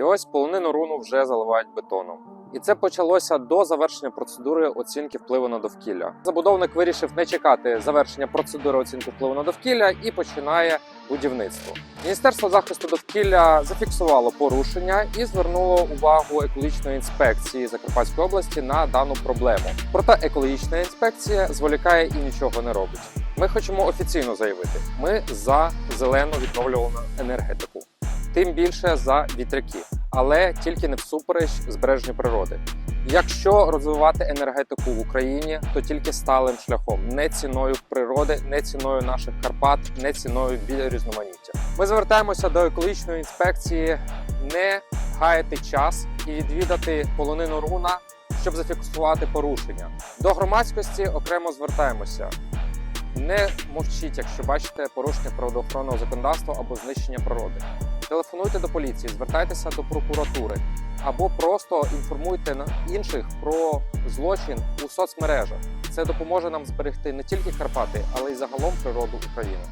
І ось полонину руну вже заливають бетоном. І це почалося до завершення процедури оцінки впливу на довкілля. Забудовник вирішив не чекати завершення процедури оцінки впливу на довкілля і починає будівництво. Міністерство захисту довкілля зафіксувало порушення і звернуло увагу екологічної інспекції Закарпатської області на дану проблему. Проте екологічна інспекція зволікає і нічого не робить. Ми хочемо офіційно заявити: ми за зелену відновлювану енергетику, тим більше за вітряки, але тільки не всупереч збереженню природи. Якщо розвивати енергетику в Україні, то тільки сталим шляхом, не ціною природи, не ціною наших Карпат, не ціною біорізноманіття. Ми звертаємося до екологічної інспекції не гаяти час і відвідати полонину руна, щоб зафіксувати порушення. До громадськості окремо звертаємося. Не мовчіть, якщо бачите порушення природоохоронного законодавства або знищення природи. Телефонуйте до поліції, звертайтеся до прокуратури або просто інформуйте інших про злочин у соцмережах. Це допоможе нам зберегти не тільки Карпати, але й загалом природу України.